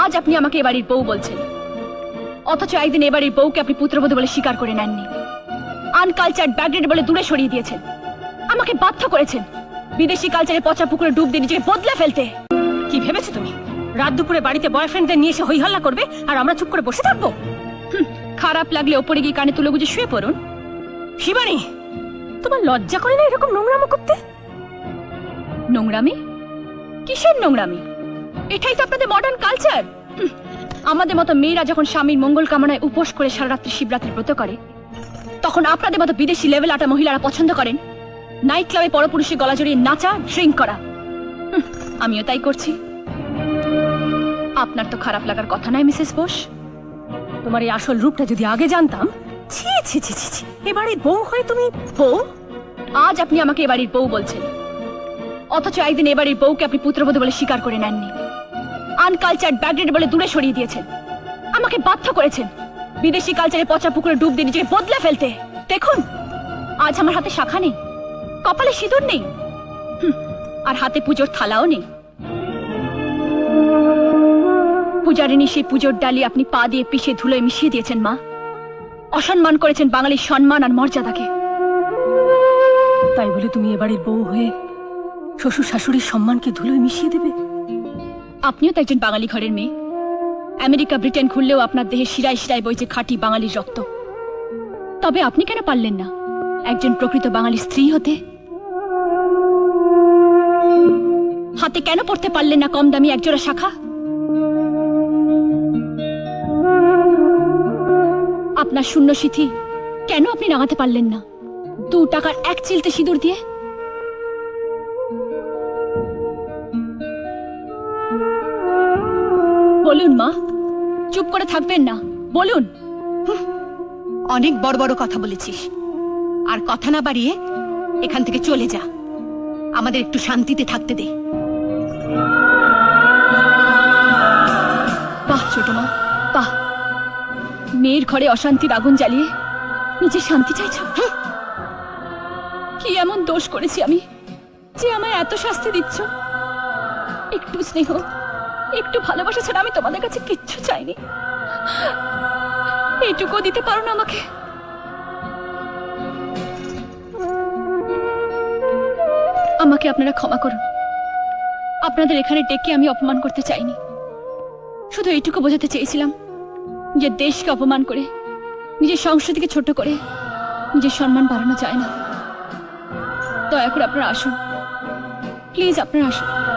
আজ আপনি আমাকে এ বাড়ির বউ বলছেন। অথচ একদিন এ বাড়ির বউকে আপনি পুত্রবধূ বলে স্বীকার করে নেননি। আনকালচার ব্যাকগ্রেড বলে দূরে সরিয়ে দিয়েছেন। আমাকে বাধ্য করেছেন বিদেশি কালচারে পচা পুকুরে ডুব দিয়ে নিজেকে বদলে ফেলতে। কি ভেবেছো তুমি? রাত দুপুরে বাড়িতে বয়ফ্রেন্ডদের নিয়ে এসে হইহল্লা করবে আর আমরা চুপ করে বসে থাকব? খারাপ লাগলে ওপরে গিয়ে কানে তুলে গুজে শুয়ে পড়ুন। শিবানী, তোমার লজ্জা করে না এরকম নোংরামো করতে? নোংরামি? কিসের নোংরামি? এটাই তো আপনাদের মডার্ন কালচার আমাদের মতো মেয়েরা যখন স্বামীর মঙ্গল কামনায় উপোস করে সারা রাত্রি শিবরাত্রি ব্রত করে, তখন আপনাদের মতো বিদেশি লেভেল আটা মহিলারা পছন্দ করেন। নাইট ক্লাবে পরপুরুষে গলা জড়িয়ে নাচা ড্রিঙ্ক করা। আমিও তাই করছি। আপনার তো খারাপ লাগার কথা নয় মিসেস বোস। তোমার এই আসল রূপটা যদি আগে জানতাম, ছি ছি ছি ছি ছি এবারে বউ হয় তুমি বউ? আজ আপনি আমাকে এ বাড়ির বউ বলছেন। অথচ একদিন এ বাড়ির বউকে আপনি পুত্রবধূ বলে স্বীকার করে নেননি। আনকালচার ব্যাকগ্রেড বলে দূরে সরিয়ে দিয়েছেন। আমাকে বাধ্য করেছেন বিদেশি কালচারে পচা পুকুরে ডুব দিয়ে নিজেকে বদলে ফেলতে। দেখুন, আজ আমার হাতে শাখা নেই, কপালে সিঁদুর নেই আর হাতে পুজোর থালাও নেই। পূজারিনী সেই পুজোর ডালি আপনি পা দিয়ে পিষে ধুলোয় মিশিয়ে দিয়েছেন, মা। অসম্মান করেছেন বাঙালির সম্মান আর মর্যাদাকে। তাই বলে তুমি এবারের বউ হয়ে শ্বশুর শাশুড়ির সম্মানকে ধুলোয় মিশিয়ে দেবে? আপনিও তো একজন বাঙালি ঘরের মেয়ে। আমেরিকা, ব্রিটেন খুললেও আপনার দেহে শিরায় শিরায় বইছে খাঁটি বাঙালির রক্ত। তবে আপনি কেন পারলেন না? একজন প্রকৃত বাঙালি স্ত্রী হতে? হাতে কেন পড়তে পারলেন না কম দামি একজোড়া শাখা? আপনার শূন্য সিথি কেন আপনি নামাতে পারলেন না? দু টাকার এক চিলতে সিঁদুর দিয়ে? বলুন মা। চুপ করে থাকবেন না। বলুন। অনেক বড় বড় কথা বলেছিস। আর কথা না বাড়িয়ে এখান থেকে চলে যা। আমাদের একটু শান্তিতে থাকতে দে। বাহ ছোট মা বাহ। মেয়ের ঘরে অশান্তির আগুন জ্বালিয়ে নিজের শান্তি চাইছ? কি এমন দোষ করেছি আমি যে আমায় এত শাস্তি দিচ্ছ? একটু স্নেহ একটু ভালোবাসা ছাড়া আমি তোমাদের কাছে কিচ্ছু চাইনি। এইটুকু দিতে পারো না আমাকে। আমাকে আপনারা ক্ষমা করুন। আপনাদের এখানে ডেকে আমি অপমান করতে চাইনি। শুধু এইটুকু বোঝাতে চেয়েছিলাম যে দেশকে অপমান করে, নিজের সংস্কৃতিকে ছোট করে, নিজের সম্মান বাড়ানো যায় না। দয়া করে আপনারা আসুন। প্লিজ আপনারা আসুন।